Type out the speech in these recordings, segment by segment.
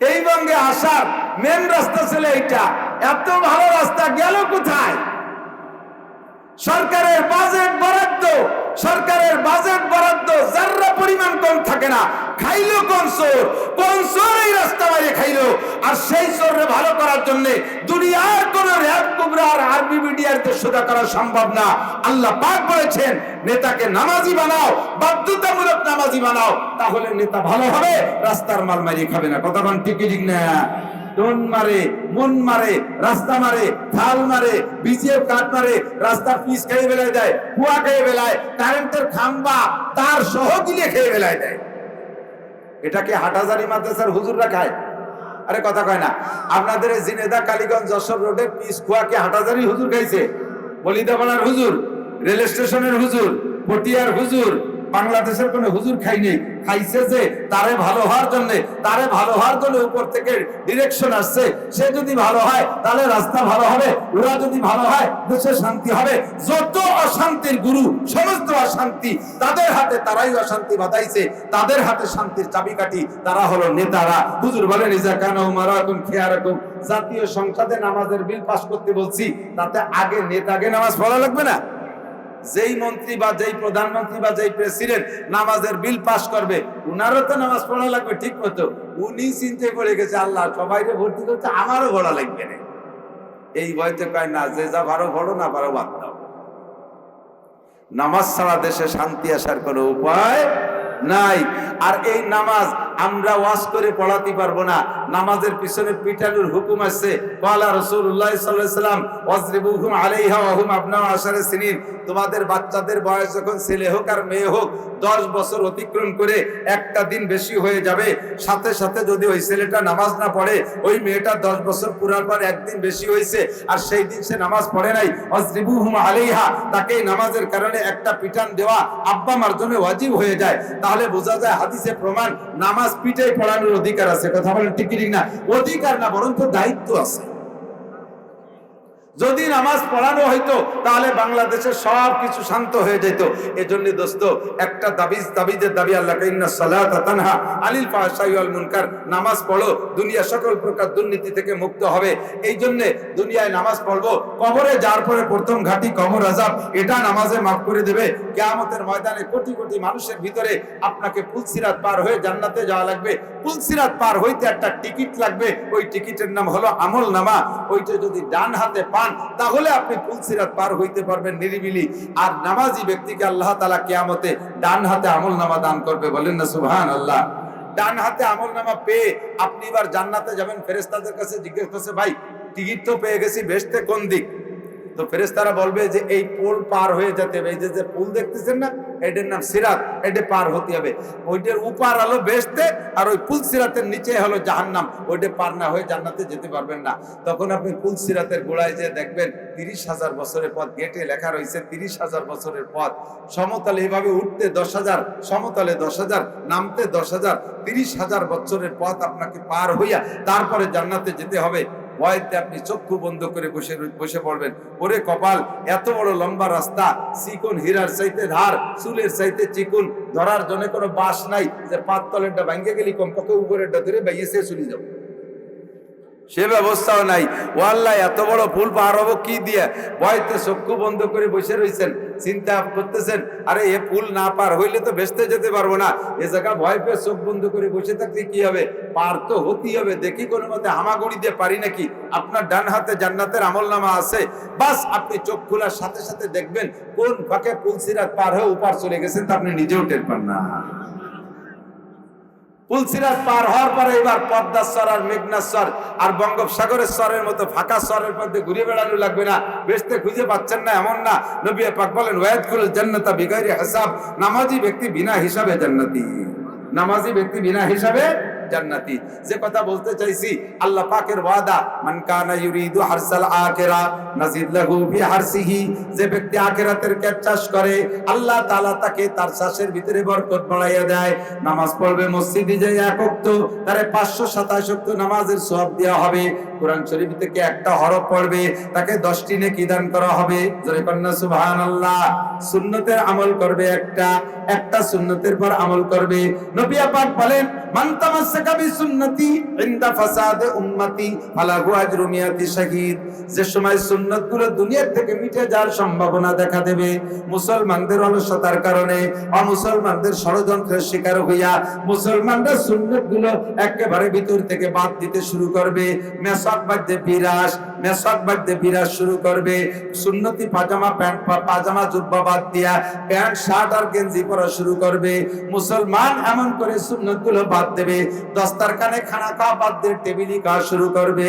এই বঙ্গে আসার মেন রাস্তা ছিল এইটা। এত ভালো রাস্তা গেল কোথায়? সরকারের বাজেট বরাদ্দ সরকারের বাজেট বরাদ্দ যার্রা পরিমাণ কম থাকে না, খাইলো কোন চোর? কোন চোর এই রাস্তা বাইরে খাইলো? আর সেই চোররে ভালো করার জন্য দুনিয়ার কোন র্যাব আর আরবি মিডিয়ার সোজা করা সম্ভব না। আল্লাহ পাক বলেছেন, নেতাকে নামাজি বানাও, বাধ্যতামূলক নামাজি বানাও, তাহলে নেতা ভালো হবে, রাস্তার মাল মারিয়ে খাবে না। কতক্ষণ ঠিক না? টোন মারে, মন মারে, রাস্তা মারে খাল মারে বিজিএফ কাঠ মারে, রাস্তা পিস খেয়ে বেলায় দেয়, কুয়া খেয়ে বেলায় কারেন্টের খাম্বা, তার সহ গিলে খেয়ে বেলায় দেয়। এটাকে হাটাজারি মাদ্রাসার হুজুররা খায়। আরে কথা কয় না, আপনাদের জিনেদা কালীগঞ্জ যশোর রোডে পিস কুয়াকে হাটাজারি হুজুর খাইছে। বলিদাপাড়ার হুজুর রেল স্টেশনের হুজুর, পটিয়ার হুজুর বাংলাদেশের কোন হুজুর খাইনি খাইছে যে তারে ভালো হওয়ার জন্য, তারে ভালো হওয়ার জন্য উপর থেকে ডিরেকশন আসছে। সে যদি ভালো হয়, তাহলে রাস্তা ভালো হবে, ওরা যদি ভালো হয়, দেশে শান্তি হবে। যত অশান্তির গুরু, সমস্ত অশান্তি তাদের হাতে, তারাই অশান্তি বাতাইছে তাদের হাতে শান্তির চাবিকাঠি তারা হলো নেতারা। হুজুর বলেন, ইজা কানা খেয়া রাখুন জাতীয় সংসদে নামাজের বিল পাস করতে বলছি, তাতে আগে নেতাকে নামাজ পড়া লাগবে না? যেই মন্ত্রী বা যেই প্রধানমন্ত্রী বা যেই প্রেসিডেন্ট নামাজের বিল পাস করবে, উনারও তো নামাজ পড়া লাগবে, ঠিক মতো। উনি চিন্তা করে গেছে, আল্লাহ সবাইকে ভর্তি করতে আমারও পড়া লাগবে না এই ভয়তে কয়, না, যে যা ভালো ভরো না পারো বাদ দাও। নামাজ ছাড়া দেশে শান্তি আসার কোনো উপায় নাই। আর এই নামাজ আমরা ওয়াজ করে পড়াতে পারব না। নামাজের পিছনে পিটানোর হুকুম আছে। পালা রসুল্লাহ সাল্লাম, ওয়াজরিবুহুম আলাইহা ওয়া হুম আবনাউ আশারা সিনিন। তোমাদের বাচ্চাদের বয়স যখন ছেলে হোক আর মেয়ে হোক, দশ বছর অতিক্রম করে একটা দিন বেশি হয়ে যাবে। সাথে সাথে যদি ওই ছেলেটা নামাজ না পড়ে, ওই মেয়েটা দশ বছর পুরার পর একদিন বেশি হয়েছে আর সেই দিন সে নামাজ পড়ে নাই অজরিবুহুম আলাইহা তাকে নামাজের কারণে একটা পিটান দেওয়া আব্বা মার জন্য ওয়াজিব হয়ে যায়। তাহলে বোঝা যায় হাদিসে প্রমাণ, নামাজ পিঠে পড়ানোর অধিকার আছে। কথা বলেন ঠিক কি ঠিক না, অধিকার না, বরঞ্চ দায়িত্ব আছে। যদি নামাজ পড়ানো হইতো, তাহলে বাংলাদেশের সব কিছু শান্ত হয়ে যেত। এজন্য দোস্ত, একটা দাবি দাবিদের দাবি আল্লাহ তানহা আলিল ফাহশাই ওয়াল মুনকার। নামাজ পড়ো, দুনিয়া সকল প্রকার দুর্নীতি থেকে মুক্ত হবে। এই জন্য দুনিয়ায় নামাজ পড়ব, কবরে যার পরে প্রথম ঘাটি কবর আজাব এটা নামাজে মাফ করে দেবে। কেয়ামতের ময়দানে কোটি কোটি মানুষের ভিতরে আপনাকে পুলসিরাত পার হয়ে জান্নাতে যাওয়া লাগবে। পুলসিরাত পার হইতে একটা টিকিট লাগবে। ওই টিকিটের নাম হলো আমল নামা ওইটা যদি ডান হাতে পান, তাহলে আপনি পুলসিরাত পার হইতে পারবেন নিরিবিলি। আর নামাজি ব্যক্তিকে আল্লাহ তালা কেয়ামতে ডান হাতে আমল নামা দান করবে বলেন না সুবহান আল্লাহ ডান হাতে আমল নামা পেয়ে আপনি এবার জান্নাতে যাবেন। ফেরেস্তাদের কাছে জিজ্ঞেস করছে, ভাই, টিকিট তো পেয়ে গেছি ভেস্তে কোন দিক? তো ফেরেস্তারা বলবে যে এই পোল পার হয়ে যেতে হবে। এই যে যে পুল দেখতেছেন না, এটার নাম সিরাত, এটা পার হতে হবে। ওইটার উপার আলো বেসতে আর ওই পুল সিরাতের নিচে হলো জাহান্নাম। ওইটা পার না হয়ে জান্নাতে যেতে পারবেন না। তখন আপনি পুল সিরাতের গোড়ায় যে দেখবেন, তিরিশ হাজার বছরের পথ, গেটে লেখা রয়েছে তিরিশ হাজার বছরের পথ। সমতলে এইভাবে উঠতে দশ হাজার, সমতলে দশ হাজার, নামতে দশ হাজার, তিরিশ হাজার বছরের পথ আপনাকে পার হইয়া তারপরে জান্নাতে যেতে হবে। ভয়তে আপনি চক্ষু বন্ধ করে বসে বসে পড়বেন। ওরে কপাল, এত বড় লম্বা রাস্তা, চিকুন হীরার চাইতে ধার, চুলের চাইতে চিকুন, ধরার জন্য কোনো বাস নাই, যে পাঁচ তলেরটা ভাঙ্গে গেলি কমপক্ষে উপরেরটা ধরে বাইয়ে সে চলে যাব। সে ব্যবস্থাও নাই। ও আল্লাহ এত বড় ফুল পার হব কি দিয়ে? ভয়তে চক্ষু বন্ধ করে বসে রয়েছেন চিন্তা করতেছেন, আরে এ ফুল না পার হইলে তো ভেস্তে যেতে পারব না। এ জায়গা ভয় পেয়ে চোখ বন্ধ করে বসে থাকলে কি হবে? পার তো হতেই হবে, দেখি কোনো মতে হামাগুড়ি দিয়ে পারি নাকি? আপনার ডান হাতে জান্নাতের আমল নামা আছে। বাস, আপনি চোখ খোলার সাথে সাথে দেখবেন কোন ফাঁকে পুলসিরাত পার হয়ে উপার চলে গেছেন তা আপনি নিজেও টের পান না। পুলসিরাত পার হওয়ার পরে এবার পদ্মাস্বর আর মেঘনাস্বর আর বঙ্গোপসাগরের স্বরের মতো ফাঁকা স্বরের মধ্যে ঘুরে বেড়ানো লাগবে না। বেসতে খুঁজে পাচ্ছেন না এমন না। নবী পাক বলেন ওয়াদকুল জান্নাতা বিগাইরি হিসাব। নামাজি ব্যক্তি বিনা হিসাবে জান্নাতি। নামাজি ব্যক্তি বিনা হিসাবে জান্নাতি। যে কথা বলতে চাইছি, আল্লাহ পাকের ওয়াদা, মান কানা ইউরিদু হারসাল আখিরা, নাজিদ লাহু ফি হারসিহি যে ব্যক্তি আখিরাতের চাষ করে, আল্লাহ তাআলা তাকে তার চাষের ভিতরে বরকত বাড়াইয়া দেয়। নামাজ পড়বে মসজিদে যাই এক ওয়াক্ত, তারে 527 ওয়াক্ত নামাজের সওয়াব দেওয়া হবে। কোরআন শরীফ থেকে একটা হরফ পড়বে, তাকে 10টি নেকি দান করা হবে। জোরে কন্না সুবহানাল্লাহ। সুন্নতের আমল করবে একটা একটা সুন্নতের পর আমল করবে। নবী পাক বলেন মান তামাসসাকা বিসুন্নতি ইনদা যে সময় সুন্নতগুলো থেকে মিটে যাওয়ার সম্ভাবনা দেখা দেবে, মুসলমানদের অলসতার কারণে অমুসলমানদের ষড়যন্ত্রের শিকার হইয়া মুসলমানরা সুন্নতগুলো একেবারে ভিতর থেকে বাদ দিতে শুরু করবে। মেসাক বিরাস মেসাক বিরাস শুরু করবে। সুন্নতি পাজামা, প্যান্ট পাজামা, জুব্বা বাদ দিয়া প্যান্ট, শার্ট আর গেঞ্জি পরা শুরু করবে। মুসলমান এমন করে সুন্নতগুলো বাদ দেবে। দস্তারখানে খানা খাওয়া বাদ দিয়ে টেবিলি খাওয়া শুরু করবে।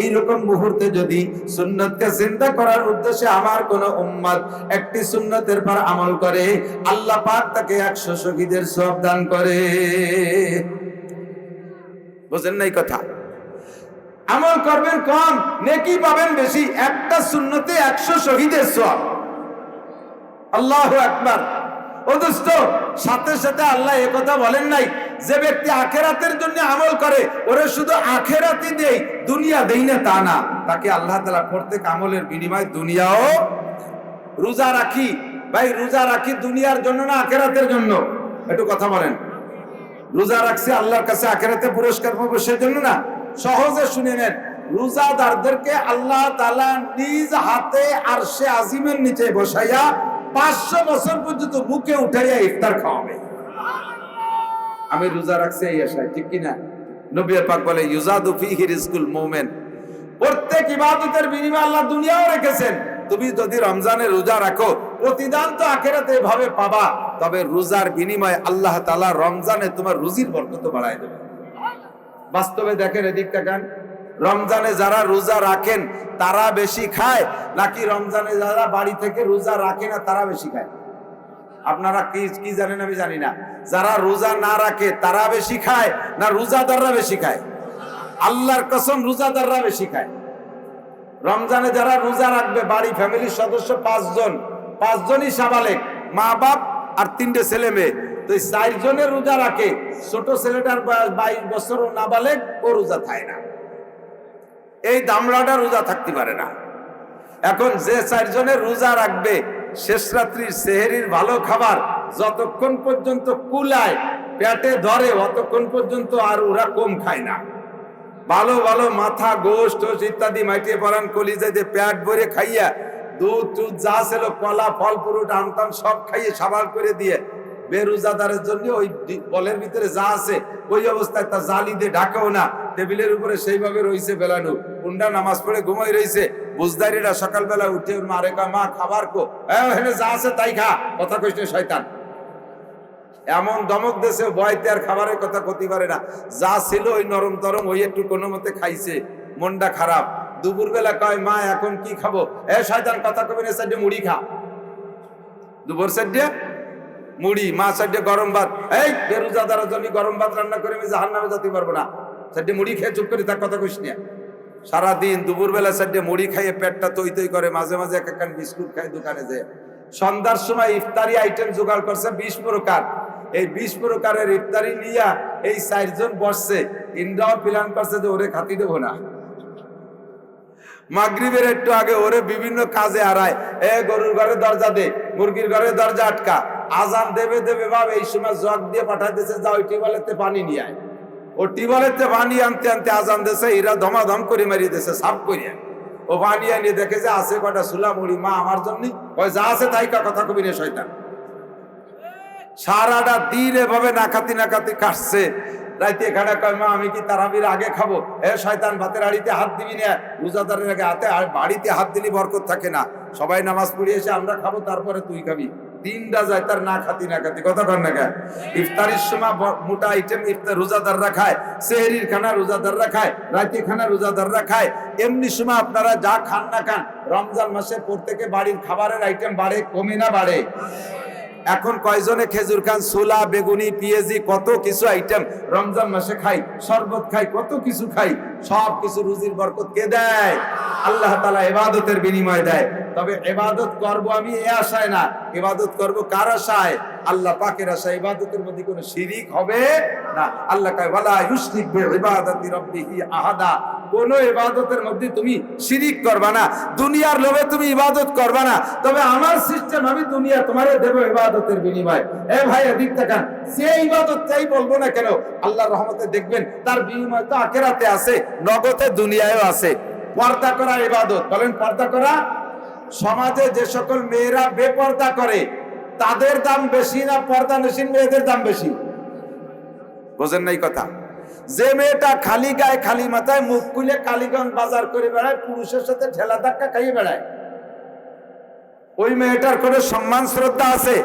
এই রকম মুহূর্তে যদি সুন্নতকে চিন্তা করার উদ্দেশ্যে আমার কোন উম্মত একটি সুন্নতের পর আমল করে, আল্লাহ পাক তাকে একশো শহীদের সব দান করে। বুঝেন নাই কথা? আমল করবেন কম, নেকি পাবেন বেশি, একটা সুন্নতে একশো শহীদের সব আল্লাহ একবার সাথে সাথে আল্লাহ কথা বলেন নাই যে ব্যক্তি আখেরাতের জন্য আমল করে, ওরে শুধু আখেরাতি দেই, দুনিয়া দেই না তা না। তাকে আল্লাহ তালা প্রত্যেক আমলের বিনিময়ে দুনিয়াও রোজা রাখি। ভাই, রোজা রাখি দুনিয়ার জন্য না আখেরাতের জন্য? একটু কথা বলেন। রোজা রাখছে আল্লাহর কাছে আখেরাতে পুরস্কার পাবো সেজন্য না? সহজে শুনে নেন, রোজাদারদেরকে আল্লাহ তালা নিজ হাতে আর সে আজিমের নিচে বসাইয়া পাঁচশো বছর পর্যন্ত মুখে উঠাইয়া ইফতার খাওয়াবে। আমি রোজা রাখছি এই আশায়, ঠিক কিনা? নবী পাক বলে ইউজাদু ফিহি রিজকুল মুমিন। প্রত্যেক ইবাদতের বিনিময়ে আল্লাহ দুনিয়াও রেখেছেন। তুমি যদি রমজানে রোজা রাখো, প্রতিদান তো আখেরাতে এভাবে পাবা। তবে রোজার বিনিময়ে আল্লাহ তাআলা রমজানে তোমার রুজির বরকত বাড়ায় দেবে। বাস্তবে দেখেন এদিক তাকান রমজানে যারা রোজা রাখেন, তারা বেশি খায়? নাকি রমজানে যারা বাড়ি থেকে রোজা রাখে না, তারা বেশি খায়? আপনারা কি কি জানেন আমি জানি না। যারা রোজা না রাখে, তারা বেশি খায় না রোজাদাররা বেশি খায়? আল্লাহর কসম, রোজাদাররা বেশি খায়। রমজানে যারা রোজা রাখবে, বাড়ি, ফ্যামিলির সদস্য পাঁচজন, পাঁচজনই সাবালেক, মা বাপ আর তিনটে ছেলে মেয়ে। তো চারজনের রোজা রাখে, ছোট ছেলেটার বাইশ বছর ও নাবালেক, ও রোজা থাকে না। এই দামড়াটা রোজা থাকতে পারে না। এখন যে চারজনের রোজা রাখবে, শেষ রাত্রির সেহেরির ভালো খাবার যতক্ষণ পর্যন্ত কুলায়, পেটে ধরে, অতক্ষণ পর্যন্ত আর ওরা কম খায় না। ভালো ভালো মাথা টোস ইত্যাদি মাইটিয়ে পড়ান কলিজে যে পেট ভরে খাইয়া, দুধ টুধ যা ছিল, কলা, ফল পুরুট আমটাম সব খাইয়ে সাবাল করে দিয়ে বেরোজাদারের জন্য ওই বলের ভিতরে যা আছে, ওই অবস্থায় তা জালি দিয়ে ঢাকাও না। টেবিলের উপরে সেইভাবে রইছে বেলানু। কুন্ডা নামাজ পড়ে ঘুমাই রইছে। বুঝদারিরা সকালবেলা উঠে মারে কা মা, খাবার কো? হ্যাঁ যা আছে তাই খা। কথা কইস না শয়তান। এমন দমক দেশে ভয়তে আর খাবারের কথা ক্ষতি পারে না। যা ছিল ওই নরম তরম, ওই একটু কোনো মতে খাইছে। মনটা খারাপ। দুপুর বেলা কয়, মা, এখন কি খাব? এ, শয়তান, কথা কবি না সাইডে মুড়ি খা। দুপুর সাইডে মুড়ি, মা সাইডে গরম ভাত। এই বেরুজাদারের জন্য গরম ভাত রান্না করে, আমি জাহান নামে যেতে পারব না। সাইডে মুড়ি খেয়ে চুপ করে তার কথা কইস না। সারাদিন দুপুরবেলা সাইডে মুড়ি খাইয়ে পেটটা তৈ তৈ করে, মাঝে মাঝে এক একখান বিস্কুট খায় দোকানে যায়। সন্ধ্যার সময় ইফতারি আইটেম জোগাড় করছে বিশ প্রকার। এই বিশ প্রকারের ইফতারি নিয়া এই চারজন বসছে। ইন্দ্রাও প্ল্যান করছে যে ওরে খাতি দেবো না। মাগরিবের একটু আগে ওরে বিভিন্ন কাজে হারায় এ গরুর ঘরে দরজা দে, মুরগির ঘরে দরজা আটকা। আজান দেবে দেবে বাব এই সময় জগ দিয়ে পাঠাইতেছে ওই টিউবওয়েলেতে পানি নিয়ে আয়। ও টিউবওয়েলেতে পানি আনতে আনতে আজান দেছে, এরা ধমাধম করে মারিয়ে দিছে, সাফ করিয়া ও পানি আনিয়ে দেখে যে আছে কটা সুলা মুড়ি, মা আমার জন্য ওই যা আছে তাই কথা কবি রে শয়তান। সারাটা দিন এভাবে নাকাতি নাকাতি কাটছে। রাইতে এখানে কয়, মা, আমি কি তারাবির আগে খাব? এ শয়তান, ভাতের হাড়িতে হাত দিবি না। রোজাদারের আগে হাতে বাড়িতে হাত দিলি বরকত থাকে না। সবাই নামাজ পড়ে এসে আমরা খাব, তারপরে তুই খাবি। দিনটা যায় তার না খাতি না খাতি, কথা কর না খায় ইফতারির সময় মোটা আইটেম ইফতার রোজাদাররা খায় সেহরির খানা রোজাদাররা খায় রাতে খানা রোজাদাররা খায়। এমনি সময় আপনারা যা খান না খান, রমজান মাসে প্রত্যেকে বাড়ির খাবারের আইটেম বাড়ে, কমে না বাড়ে? এখন কয়জনে খেজুর খান, ছোলা, বেগুনি পিএজি কত কিছু আইটেম রমজান মাসে খাই, শরবত খাই, কত কিছু খাই, সব কিছু রুজির বরকত কে দেয়? আল্লাহ তালা এবাদতের বিনিময় দেয়। তবে এবাদত করব আমি এ আশায় না। এবাদত করব কার আশায়? আল্লাহ পাকের আশায়। ইবাদতের মধ্যে কোনো শিরিক হবে না। আল্লাহ কয়, ওয়ালা ইউশরিক বি ইবাদাতি রাব্বিহি আহাদা। কোন ইবাদতের মধ্যে তুমি শিরিক করবা না। দুনিয়ার লোভে তুমি ইবাদত করবা না। তবে আমার সিস্টেম আমি দুনিয়া তোমারে দেব ইবাদতের বিনিময়। এ ভাই, এদিক তাকান। সে ইবাদত চাই বলব না কেন, আল্লাহর রহমতে দেখবেন তার বিনিময় তো আখেরাতে আছে, নগদে দুনিয়ায়ও আছে। পর্দা করা ইবাদত। বলেন, পর্দা করা সমাজে যে সকল মেয়েরা বেপর্দা করে, তাদের দাম বেশি না পর্দা নসীন মেয়েদের দাম বেশি? বোঝেন নাই কথা? যে মেয়েটা খালি গায়ে খালি মাথায় মুখ খুলে কালীগঞ্জ বাজার করে বেড়ায়, পুরুষের সাথে ঠেলা ধাক্কা খাইয়ে বেড়ায়। ওই মেয়েটার কোনো সম্মান, শ্রদ্ধা আছে?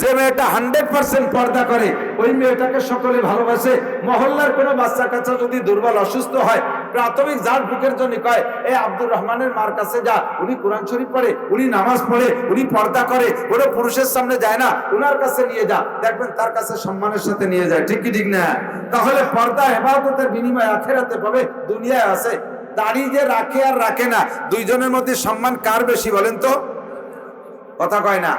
যে মেয়েটা হান্ড্রেড পার্সেন্ট পর্দা করে, ওই মেয়েটাকে সকলে ভালোবাসে। মহল্লার কোনো বাচ্চা কাচ্চা যদি দুর্বল, অসুস্থ হয় প্রাথমিক যার বুকের জন্য কয় এই আব্দুর রহমানের মার কাছে যা। উনি কোরআন শরীফ পড়ে, উনি নামাজ পড়ে, উনি পর্দা করে, কোনো পুরুষের সামনে যায় না, উনার কাছে নিয়ে যা। দেখবেন তার কাছে সম্মানের সাথে নিয়ে যায়, ঠিক কি, ঠিক না? তাহলে পর্দা হেফাজতের বিনিময় আখেরাতে পাবে দুনিয়ায় আছে। দাড়ি যে রাখে আর রাখে না, দুইজনের মধ্যে সম্মান কার বেশি বলেন তো? কথা কয় না।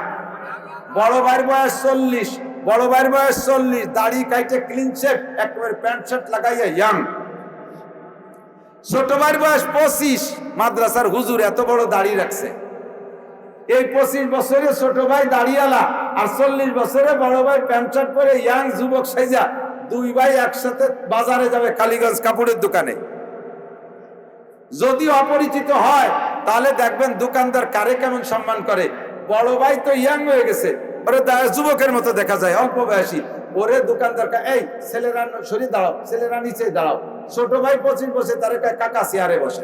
বড় ভাইয়ের বয়স চল্লিশ, বড় ভাইয়ের বয়স চল্লিশ, দাড়ি কাইটে ক্লিন শেপ একেবারে প্যান্ট শার্ট লাগাইয়া ইয়াং ছোট ভাইয়ের বয়স পঁচিশ, মাদ্রাসার হুজুর এত বড় দাড়ি রাখছে। এই পঁচিশ বছরে ছোট ভাই দাড়িয়ালা আর চল্লিশ বছরে বড় ভাই প্যান্ট শার্ট পরে ইয়াং যুবক সাইজা দুই ভাই একসাথে বাজারে যাবে কালীগঞ্জ কাপড়ের দোকানে। যদি অপরিচিত হয়, তাহলে দেখবেন দোকানদার কারে কেমন সম্মান করে। বড় ভাই তো ইয়াং হয়ে গেছে যুবকের মতো দেখা যায়, অল্প বয়সী। ওরে দোকানদার কা- এই, ছেলেরা সরিয়ে দাঁড়াও, ছেলেরা নিচে দাঁড়াও। ছোট ভাই পঁচিশ বসে তার কাকা চেয়ারে বসে।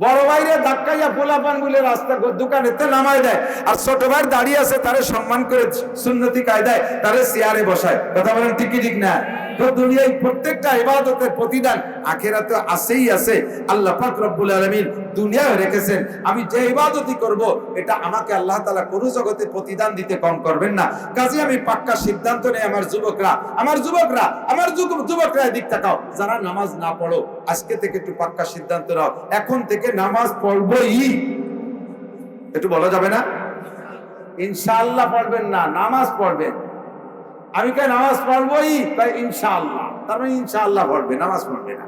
বড় ভাইরে ধাক্কাইয়া পোলাপান গুলে রাস্তা দোকানে দোকানেতে নামায় দেয়। আর ছোট ভাই দাঁড়িয়ে আছে, তারে সম্মান করে সুন্নতি কায়দায় তারে চেয়ারে বসায়। কথা বলেন ঠিকই ঠিক না? দুনিয়ায় প্রত্যেকটা ইবাদতের প্রতিদান আছেই আছে আল্লাহ দুনিয়ায় রেখেছেন। আমি যে করব, এটা আমাকে আল্লাহ জগতে প্রতিদান দিতে কম করবেন না। কাজে আমি পাক্কা সিদ্ধান্ত নেই আমার যুবকরা। আমার যুবকরা, আমার যুব- যুবকরা যারা নামাজ না পড়ো, আজকে থেকে একটু পাক্কা সিদ্ধান্ত নাও। এখন থেকে নামাজ পড়বই। একটু বলা যাবে না? ইনশাআল্লাহ পড়বেন না, নামাজ পড়বেন। আমি কে নামাজ পড়বই? তাই ইনশাআল্লাহ। তার মানে ইনশাআল্লাহ পড়বে, নামাজ পড়বে না।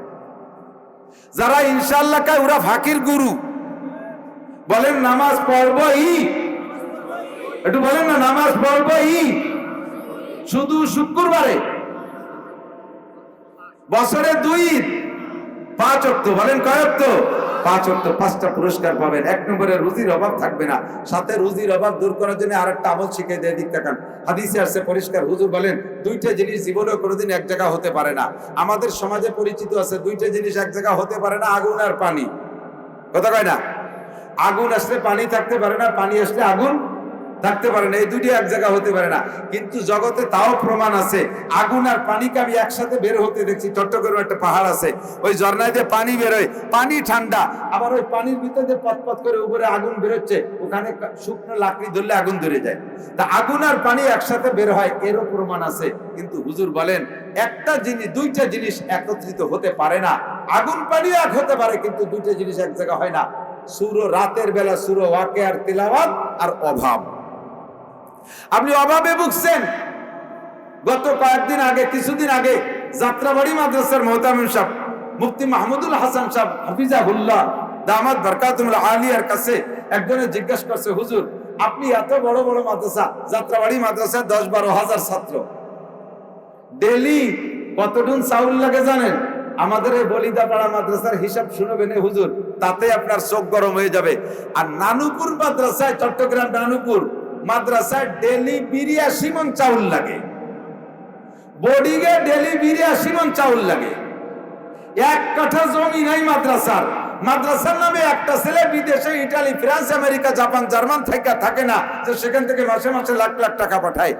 যারা ইনশাআল্লাহ কায়, ওরা ফাকির গুরু। বলেন নামাজ পড়বই? একটু বলেন না, নামাজ পড়বই? শুধু শুক্রবারে? বছরে দুই, পাঁচ অক্ট বলেন কয় অক্ট পাঁচ অর্থ, পাঁচটা পুরস্কার পাবেন। এক নম্বরে রুজির অভাব থাকবে না। সাথে রুজির অভাব দূর করার জন্য আর একটা আমল শিখে দেয় দিক তাকান হাদিসে আসছে পরিষ্কার, হুজুর বলেন, দুইটা জিনিস জীবনেও কোনোদিন এক জায়গা হতে পারে না। আমাদের সমাজে পরিচিত আছে, দুইটা জিনিস এক জায়গা হতে পারে না, আগুন আর পানি। কথা কয় না? আগুন আসলে পানি থাকতে পারে না, পানি আসলে আগুন থাকতে পারে না, এই দুটি এক জায়গা হতে পারে না। কিন্তু জগতে তাও প্রমাণ আছে, আগুন আর পানিকে আমি একসাথে বের হতে দেখছি, চট্টগ্রাম একটা পাহাড় আছে, ওই ঝর্ণায় যে পানি বেরোয়, পানি ঠান্ডা, আবার ওই পানির ভিতরে যে পথ করে উপরে আগুন বেরোচ্ছে, ওখানে শুকনো লাকড়ি ধরলে আগুন ধরে যায়। তা আগুন আর পানি একসাথে বের হয়, এরও প্রমাণ আছে। কিন্তু হুজুর বলেন, একটা জিনিস, দুইটা জিনিস একত্রিত হতে পারে না। আগুন, পানি এক হতে পারে, কিন্তু দুইটা জিনিস এক জায়গা হয় না। সুর রাতের বেলা সুর ওয়াকে আর তিলাওয়াত আর অভাব। আপনি অভাবে ভুগছেন। গত কয়েকদিন আগে, কিছুদিন আগে যাত্রাবাড়ি মাদ্রাসার মোহতামিম সাহেব, মুফতি মাহমুদুল হাসান সাহেব, হাফিজাহুল্লাহ, দামাত বরকাতুল আলিয়ার কাছে একজনে জিজ্ঞাসা করছে, হুজুর, আপনি এত বড় বড় মাদ্রাসা, যাত্রাবাড়ি মাদ্রাসায় দশ বারো হাজার ছাত্র। ডেলি কতটুন চাউল লাগে জানেন? আমাদের এই বলিদাপাড়া মাদ্রাসার হিসাব শুনবেন হুজুর, তাতে আপনার চোখ গরম হয়ে যাবে। আর নানুপুর মাদ্রাসায় চট্টগ্রাম নানুপুর মাদ্রাসায় ডেলি বিরিয়াশি মন চাউল লাগে। বোর্ডিংয়ে ডেলি বিরিয়াশি মন চাউল লাগে। এক কাঠা জমি নাই মাদ্রাসার। মাদ্রাসার নামে একটা ছেলে বিদেশে Italy, France, America, Japan, German থেকে থাকে না, যে সেখান থেকে মাসে মাসে লাখ লাখ টাকা পাঠায়।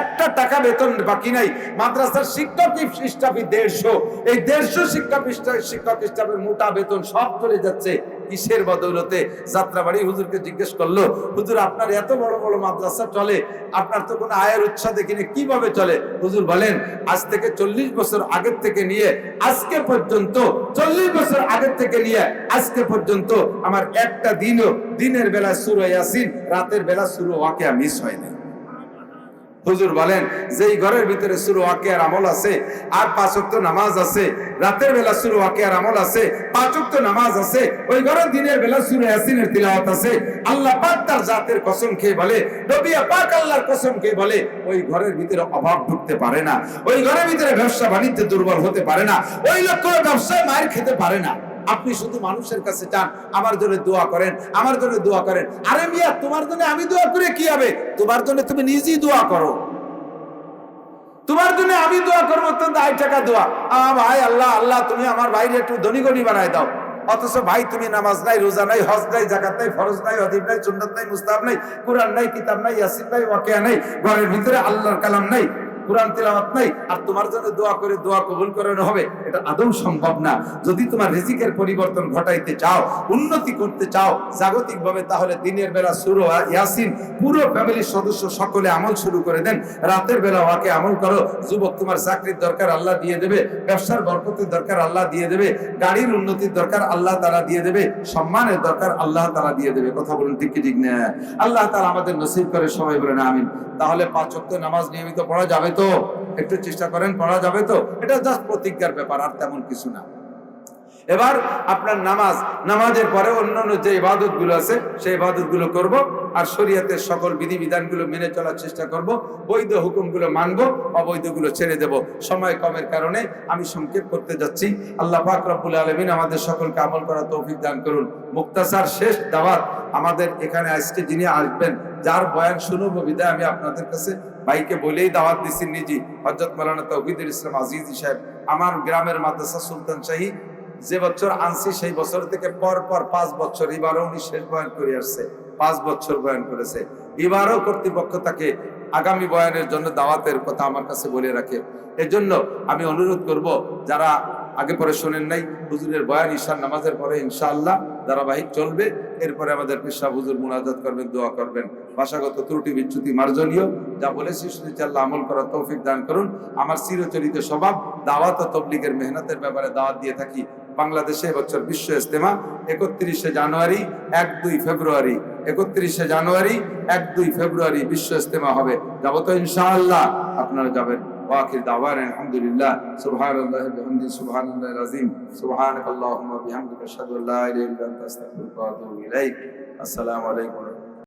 একটা টাকা বেতন বাকি নাই। মাদ্রাসার শিক্ষক স্টাফই দেড়শো। এই দেড়শো শিক্ষক শিক্ষক স্টাফের মোটা বেতন সব চলে যাচ্ছে। কিসের বদৌলতে যাত্রাবাড়ি হুজুরকে জিজ্ঞেস করল, হুজুর, আপনার এত বড় বড় মাদ্রাসা চলে, আপনার তো কোনো আয়ের উৎসাহ দেখিনি, কীভাবে চলে? হুজুর বলেন, আজ থেকে চল্লিশ বছর আগের থেকে নিয়ে আজকে পর্যন্ত, চল্লিশ বছর আগের থেকে নিয়ে আজকে পর্যন্ত আমার একটা দিনও দিনের বেলা শুরু হয়ে ইয়াসিন, রাতের বেলা শুরু ওয়াকে মিস হয় না হুজুর বলেন, যেই ঘরের ভিতরে সুরু ওয়াকিয়ার আমল আছে, আর পাঁচ ওয়াক্ত নামাজ আছে, রাতের বেলা সুরু ওয়াকিয়ার আমল আছে, পাঁচ ওয়াক্ত নামাজ আছে, ওই ঘরের দিনের বেলা সুরু ইয়াসিনের তিলাওয়াত আছে, আল্লাহ পাক তার জাতের কসম খেয়ে বলে, নবিয়া পাক আল্লাহর কসম খেয়ে বলে, ওই ঘরের ভিতরে অভাব ঢুকতে পারে না, ওই ঘরের ভিতরে ব্যবসা বাণিজ্য দুর্বল হতে পারে না, ওই লোক ব্যবসায় মায়ের খেতে পারে না। আপনি শুধু মানুষের কাছে চান, আমার জন্য দোয়া করেন, আমার জন্য দোয়া করেন। আরে মিয়া, তোমার জন্য আমি দোয়া করে কি হবে? তোমার জন্য তুমি নিজেই দোয়া করো। তোমার জন্য আমি দোয়া করব তো দায় টাকা দোয়া। আ ভাই, আল্লাহ আল্লাহ, তুমি আমার ভাইরে একটু ধনী গনি বানায় দাও। অথচ ভাই, তুমি নামাজ নাই, রোজা নাই, হজ নাই জাকাত নাই, ফরজ নাই অদিব নাই, সুন্নাত নাই, মুস্তাহাব নাই, কোরআন নাই, কিতাব নাই, ইয়াসিন নাই, ওয়াকিয়া নাই, ঘরের ভিতরে আল্লাহর কালাম নাই। কোরআন তেলাওয়াত নাই, আর তোমার জন্য দোয়া করে দোয়া কবুল করানো হবে, এটা আদৌ সম্ভব না। যদি তোমার রিজিকের পরিবর্তন ঘটাইতে চাও, উন্নতি করতে চাও জাগতিক ভাবে তাহলে দিনের বেলা শুরু ইয়াসিন পুরো ফ্যামিলির সদস্য সকলে আমল শুরু করে দেন। রাতের বেলা ওয়াকে আমল করো, যুবক তোমার চাকরির দরকার আল্লাহ দিয়ে দেবে, ব্যবসার বরকতের দরকার আল্লাহ দিয়ে দেবে, গাড়ির উন্নতির দরকার আল্লাহ তারা দিয়ে দেবে, সম্মানের দরকার আল্লাহ তারা দিয়ে দেবে। কথা বলুন ঠিক ঠিক না? আল্লাহ তারা আমাদের নসিব করে সবাই বলেন, আমিন। তাহলে পাঁচ নামাজ নিয়মিত পড়া যাবে তো একটু চেষ্টা করেন পড়া যাবে তো? এটা জাস্ট প্রতিজ্ঞার ব্যাপার, আর তেমন কিছু না। এবার আপনার নামাজ, নামাজের পরে অন্যান্য যে ইবাদতগুলো আছে, সেই ইবাদতগুলো করব, আর শরীয়তের সকল বিধিবিধানগুলো মেনে চলার চেষ্টা করব, বৈধ হুকুমগুলো মানবো, অবৈধগুলো ছেড়ে দেব। সময় কমের কারণে আমি সংক্ষেপ করতে যাচ্ছি। আল্লাহ পাক রব্বুল আলমিন আমাদের সকলকে আমল করার তৌফিক দান করুন। মুক্তাসার শেষ দাওয়াত আমাদের এখানে আজকে যিনি আসবেন, যার বয়ান শুনব বিদায় আমি আপনাদের কাছে ভাইকে বলেই দাওয়াত দিচ্ছি নিজে। হজরত মালানা তৌহিদুল ইসলাম আজিজি সাহেব, আমার গ্রামের মাদ্রাসা সুলতান শাহী, যে বছর আনছি সেই বছর থেকে পর পর পাঁচ বছর এবারও উনি শেষ বয়ান করে আসছে, পাঁচ বছর বয়ান করেছে। এবারও কর্তৃপক্ষ তাকে আগামী বয়ানের জন্য দাওয়াতের কথা আমার কাছে বলে রাখে। এজন্য আমি অনুরোধ করব, যারা আগে পরে শোনেন নাই, হুজুরের বয়ান ঈশান নামাজের পরে ইনশাআল্লাহ ধারাবাহিক চলবে। এরপরে আমাদের পেশা হুজুর মুনাজাত করবেন, দোয়া করবেন। ভাষাগত ত্রুটি, বিচ্যুতি মার্জনীয়। যা বলেছি শুধু আল্লাহ আমল করার তৌফিক দান করুন। আমার চিরচরিত স্বভাব, দাওয়াত ও তবলিগের মেহনতের ব্যাপারে দাওয়াত দিয়ে থাকি। বাংলাদেশে এবছর বিশ্ব ইস্তেমা একত্রিশে জানুয়ারি, এক দুই ফেব্রুয়ারি। একত্রিশে জানুয়ারি, এক দুই ফেব্রুয়ারি বিশ্ব ইস্তেমা হবে। যাব তো ইনশাআল্লাহ। আপনারা যাবেন। واخر دعوانا الحمد لله. سبحان الله وبحمده سبحان الله العظيم. سبحانك اللهم وبحمدك أشهد أن لا إله إلا أنت أستغفرك وأتوب إليك. السلام عليكم